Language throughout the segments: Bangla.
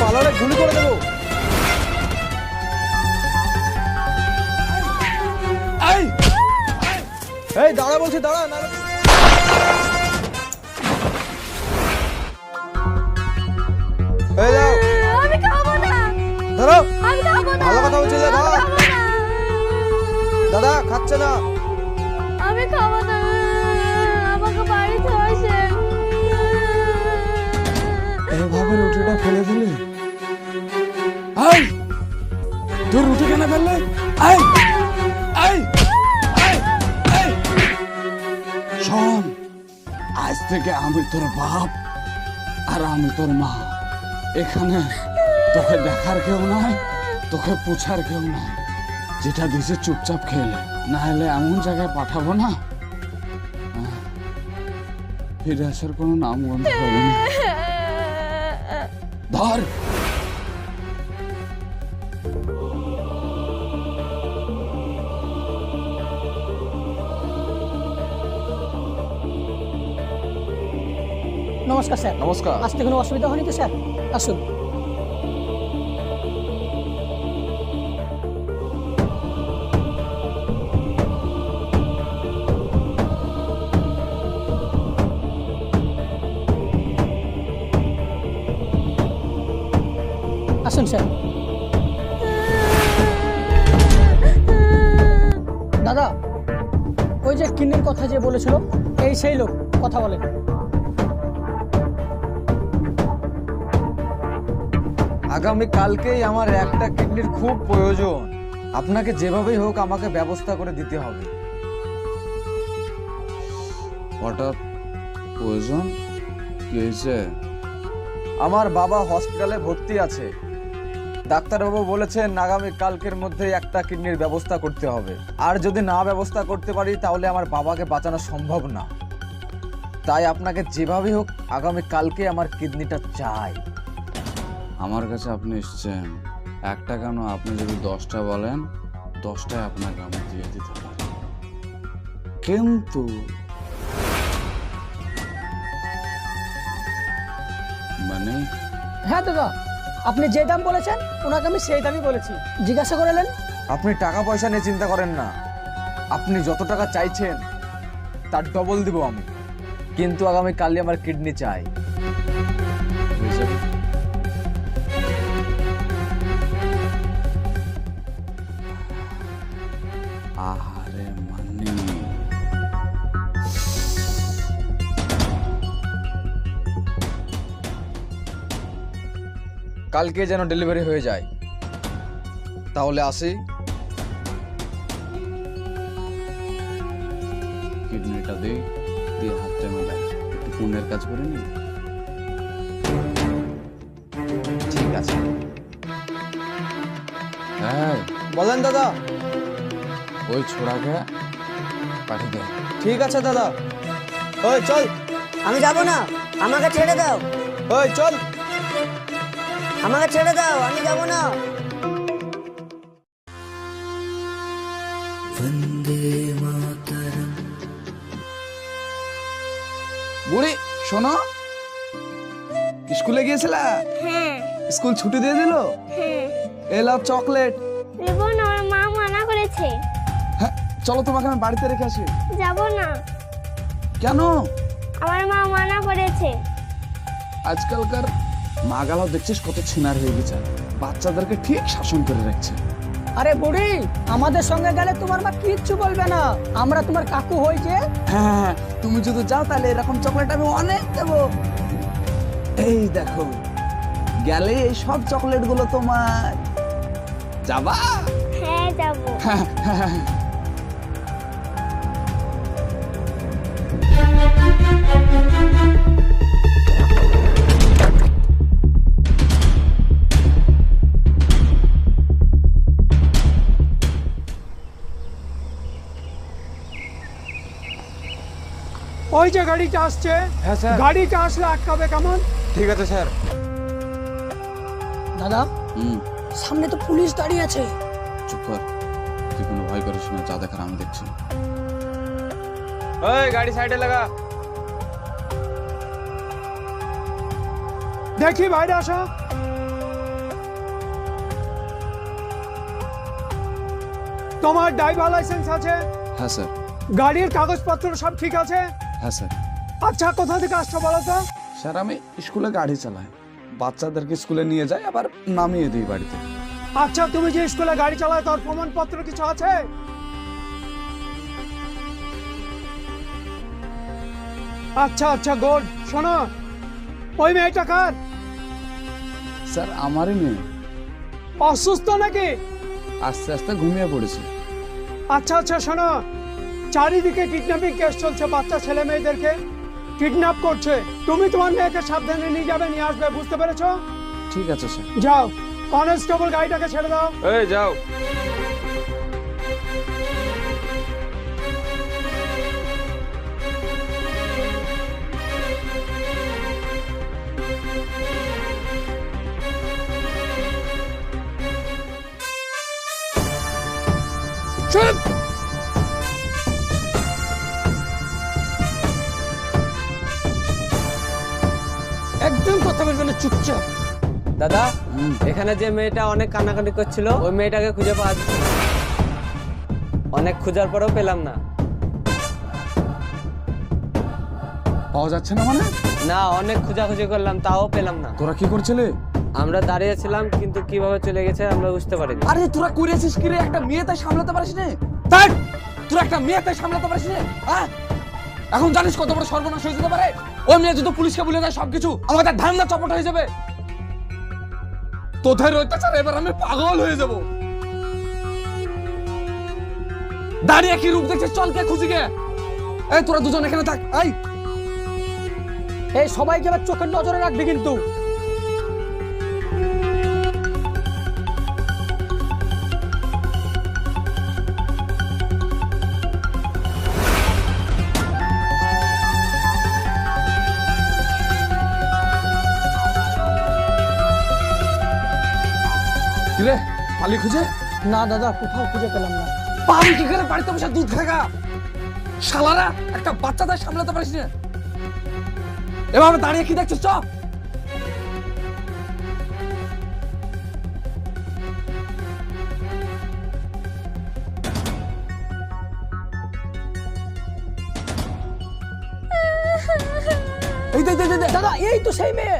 পালালে গুলি করে দেবো। এই! দাঁড়া বলছি দাঁড়া না আমি খাব না। ধরো আমি খাব না। ভালো কথা বলছি যে, আমি ধর। খাব না। দাদা খাচ্ছে না। আমি খাব না। রুটিটা ফেলে দিলি? তোর রুটি কেন ফেললে? শোন, আজ থেকে আমি তোর বাপ আর আমি তোর মা। এখানে তোকে দেখার কেউ নাই, তোকে পুছার কেউ নাই। যেটা দিছে চুপচাপ খেলে না হলে এমন জায়গায় পাঠাবো না? ফিরে আসার কোনো নাম গন্ধ হবে না ধর নমস্কার স্যার। নমস্কার। আসতে কোনো অসুবিধা হয়নি তো স্যার? আসুন আসুন। দাদা ওই যে কিন্নির কথা যে বলেছিল এই সেই লোক কথা বলে। আগামী কালকেই আমার একটা কিডনির খুব প্রয়োজন। আপনাকে যেভাবেই হোক আমাকে ব্যবস্থা করে দিতে হবে। হঠাৎ প্রয়োজন? কি হয়েছে? আমার বাবা হসপিটালে ভর্তি আছে। ডাক্তারবাবু বলেছেন আগামী কালকের মধ্যে একটা কিডনির ব্যবস্থা করতে হবে। আর যদি না ব্যবস্থা করতে পারি তাহলে আমার বাবাকে বাঁচানো সম্ভব না। তাই আপনাকে যেভাবেই হোক আগামী কালকে আমার কিডনিটা চাই। আমার কাছে আপনি এসছেন। একটা কেন? আপনি যদি দশটা বলেন দশটায় আপনাকে আমি দিয়ে দিতে পারি। কিন্তু মানে? হ্যাঁ দাদা। আপনি যে দাম বলেছেন, ওনাকে আমি সেই দামই বলেছি। জিজ্ঞাসা করলেন আপনি টাকা পয়সা নিয়ে চিন্তা করেন না। আপনি যত টাকা চাইছেন, তার ডবল দিব আমি। কিন্তু আগামী কালই আমার কিডনি চাই। হয়ে কালকে যেন ডেলিভারি হয়ে যায়। তাহলে আসি। কিডনিটা দে দিয়ে হাতটা মেলা একটু পুণ্যের কাজ করে নি। ঠিক আছে। হ্যাঁ বলেন দাদা। ওই ছোড়াকে পাঠিয়ে দে। ঠিক আছে দাদা। ওই চল। আমি যাব না। আমাকে ছেড়ে দাও। ওই চল। আমাকে ছেড়ে দাও আমি যাব না। বুড়ি শোনো। স্কুলে গিয়েছিলা? হ্যাঁ। স্কুল ছুটি দিয়ে দিল? হ্যাঁ। এলাও চকলেট। দেবো না আমার মা মানা করেছে। হ্যাঁ চলো তোমাকে আমি বাড়িতে রেখে আসি। যাব না। কেন? আমার মা মানা করেছে। আজকালকার মা গালাও দেখছিস কত ছিনার হয়ে গেছে? বাচ্চাদেরকে ঠিক শাসন করে রাখছে। আরে বুড়ি আমাদের সঙ্গে গেলে তোমার মা কিচ্ছু বলবে না। আমরা তোমার কাকু হয়েছে হ্যাঁ হ্যাঁ, তুমি যদি যাও তাহলে এরকম চকলেট আমি অনেক দেবো। এই দেখো গেলে এই সব চকলেটগুলো তোমার যাবা? হ্যাঁ যাব। যে গাড়িটা আসছে হ্যাঁ স্যার। গাড়িটা আসলে আটকাবে কেমন? ঠিক আছে স্যার। দাদা সামনে তো পুলিশ দাঁড়িয়ে আছে। চুপ কর। তুই কোনো ভয় করিস না যা দেখার আমি দেখছি। ওই গাড়ি সাইডে লাগা। দেখি বাইরে আসা। তোমার ড্রাইভার লাইসেন্স আছে? হ্যাঁ স্যার। গাড়ির কাগজপত্র সব ঠিক আছে? হ্যাঁ স্যার। আচ্ছা কোথা থেকে আসছো বলো তো? স্যার আমি স্কুলে গাড়ি চালাই। বাচ্চাদেরকে স্কুলে নিয়ে যাই আবার নামিয়ে দিই বাড়িতে। আচ্ছা তুমি যে স্কুলে গাড়ি চালাও তার প্রমাণপত্র কিছু আছে? আচ্ছা আচ্ছা গুড শোনো ওই মেয়েটা কার? স্যার আমারই মেয়ে। অসুস্থ নাকি? আস্তে আস্তে ঘুমিয়ে পড়েছে। আচ্ছা আচ্ছা শোনো চারিদিকে কিডন্যাপিং কেস চলছে বাচ্চা ছেলে মেয়েদেরকে। কিডন্যাপ করছে। তুমি তোমার মেয়েকে সাবধানে নিয়ে যাবে নিয়ে আসবে বুঝতে পেরেছ? ঠিক আছে স্যার। যাও। কনস্টেবল গাড়িটাকে ছেড়ে দাও। এই যাও। চুপ! চুপচাপ দাদা এখানে যে মেয়েটা অনেক কান্নাকাটি করছিল ওই মেয়েটাকে খুঁজে পাওয়া। অনেক খোঁজার পরেও পেলাম না। পাওয়া যাচ্ছে না মানে? না অনেক খোঁজাখুঁজি করলাম তাও পেলাম না। তোরা কি করছিলে? আমরা দাঁড়িয়েছিলাম কিন্তু কীভাবে চলে গেছে আমরা বুঝতে পারিনি। আরে তোরা করেছিস কি রে? একটা মেয়ে তাই সামলাতে পারিস না? তাই তোরা একটা মেয়ে তাই সামলাতে পারিস না? এখন জানিস কত বড় সর্বনাশ হয়ে যেতে পারে? ওই মেয়ে যদি পুলিশকে বলে দেয় সবকিছু, আমাদের ধান্দা চপট হয়ে যাবে। তোদের অত্যাচার এবার আমি পাগল হয়ে যাব। দাঁড়িয়ে কি রূপ দেখছিস? চল কে খুশি গে। এই, তোরা দুজন এখানে থাক। এই। এই, সবাইকে আবার চোখের নজরে রাখবি কিন্তু। কি পালি খুঁজে? না দাদা কোথাও খুঁজে পেলাম না। পাবি কি করে? বাড়িতে বসে দুধ খাগা শালারা একটা বাচ্চাদের সামলাতে পারিস না। এভাবে দাঁড়িয়ে কি দেখছিস চ। দাদা এই তো সেই মেয়ে।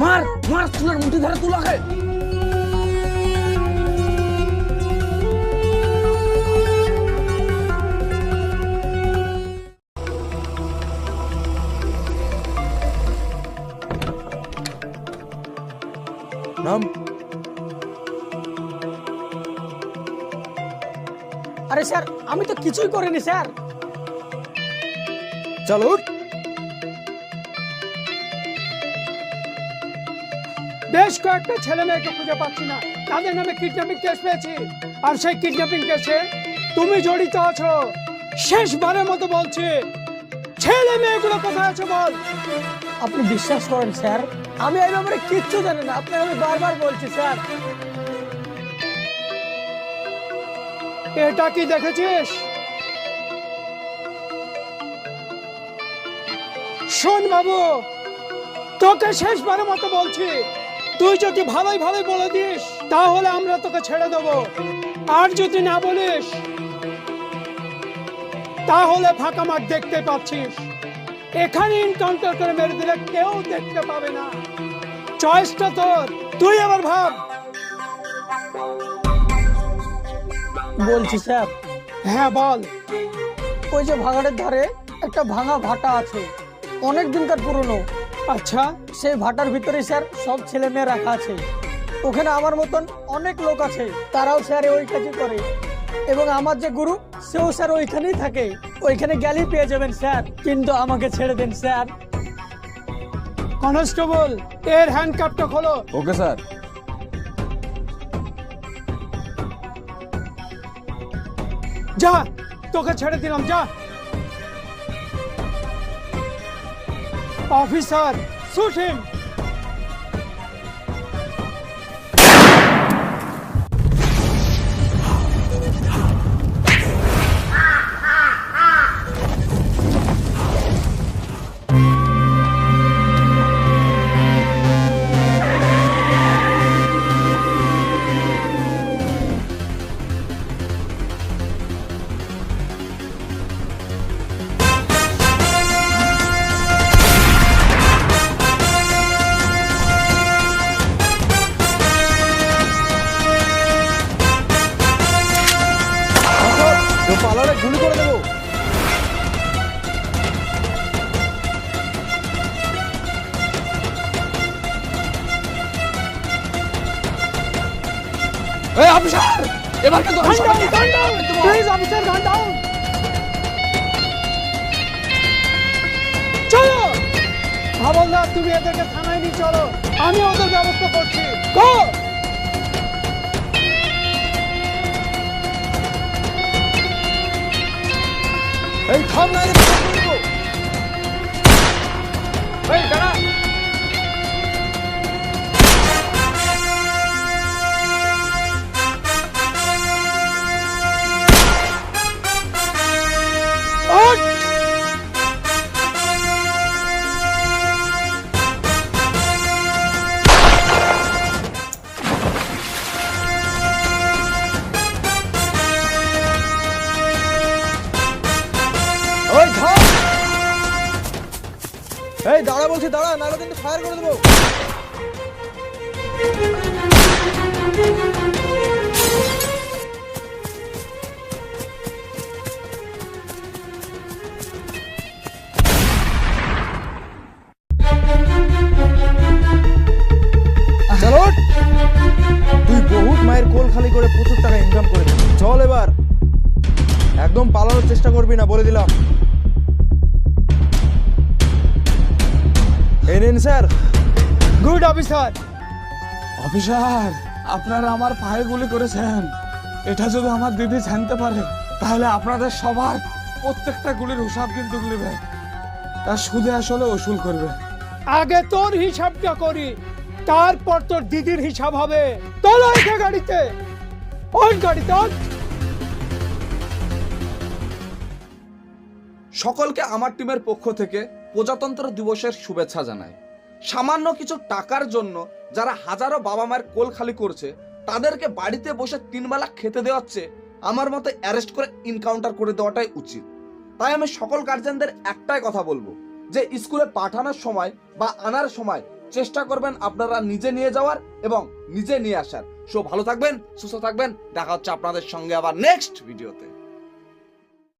মার মার, চুলের মুঠি ধরে তুলাকে নাম? আরে স্যার, আমি তো কিছুই করিনি, স্যার। চলো বেশ কয়েকটা ছেলে মেয়েকে খুঁজে পাচ্ছি না। তাদের নামে কিডন্যাপিং কেস পেয়েছি। আর সেই কিডন্যাপিং কেসে তুমি জড়িত আছো। শেষবারের মতো বলছি ছেলে মেয়েগুলো কোথায় আছে বল? আপনি বিশ্বাস করেন স্যার? আমি এই ব্যাপারে কিচ্ছু জানি না। আপনাকে আমি বারবার বলছি স্যার। এটা কি দেখেছিস? শোন বাবু তোকে শেষবারের মতো বলছি তুই যদি ভালোই ভালোই বলে দিস তাহলে আমরা তোকে ছেড়ে দেব। আর যদি না বলিস তাহলে ফাঁকা মাঠ দেখতে পাচ্ছিস। এখানে এনকাউন্টার করে মেরে দিলে কেউ দেখতে পাবে না। চয়েসটা তোর তুই আবার ভাব। বলছি স্যার। হ্যাঁ বল। ওই যে ভাগাড়ের ধারে একটা ভাঙা ভাটা আছে। অনেক দিনকার পুরনো। আচ্ছা সেই ভাটার ভিতরে স্যার সব ছেলে মেয়ে রাখা আছে। ওখানে আমার মতন অনেক লোক আছে তারাও স্যার ওই কাজই করে। এবং আমার যে গুরু সেও স্যার ওইখানেই থাকে। ওইখানে গেলেই পেয়ে যাবেন স্যার কিন্তু আমাকে ছেড়ে দেন স্যার। কনস্টেবল এর হ্যান্ডকাপটা খোলো। Okay sir. যা তোকে ছেড়ে দিলাম যা। Officer, shoot him! এই অফিসার! এবার কিন্তু। প্লিজ অফিসার গান ডাউন চলো! হাবলদার তুমি এদেরকে থানায় নিয়ে চলো। আমি ওদের ব্যবস্থা করছি। গো! এই থাম না নাহলে তুই বহুত মায়ের কোল খালি করে প্রচুর টাকা ইনকাম করে চল এবার। একদম পালানোর চেষ্টা করবি না, বলে দিলাম। এই নিন স্যার। Good officer. অফিসার আপনারা আমার পায়ে গুলি করেছেন। এটা যদি আমার দিদি জানতে পারে তাহলে আপনাদের সবার প্রত্যেকটা গুলির হিসাব কিন্তু নেবে। তার সুদে আসলে ওসুল করবে। আগে তোর হিসাবটা করি তারপর তোর দিদির হিসাব হবে। তোলো একে গাড়িতে। ওই গাড়িতে সকলকে আমার টিমের পক্ষ থেকে প্রজাতন্ত্র দিবসের শুভেচ্ছা জানায়। সামান্য কিছু টাকার জন্য যারা হাজারো বাবা মায়ের কোল খালি করছে, তাদেরকে বাড়িতে বসে তিনবেলা খেতে দেওয়াচ্ছে আমার মতে অ্যারেস্ট করে ইনকাউন্টার করে দেওয়াটাই উচিত। তাই আমি সকল গার্জেনদের একটাই কথা বলব, যে স্কুলে পাঠানোর সময় বা আনার সময় চেষ্টা করবেন আপনারা নিজে নিয়ে যাওয়ার এবং নিজে নিয়ে আসার। সো ভালো থাকবেন, সুস্থ থাকবেন, দেখা হচ্ছে আপনাদের সঙ্গে আবার নেক্সট ভিডিওতে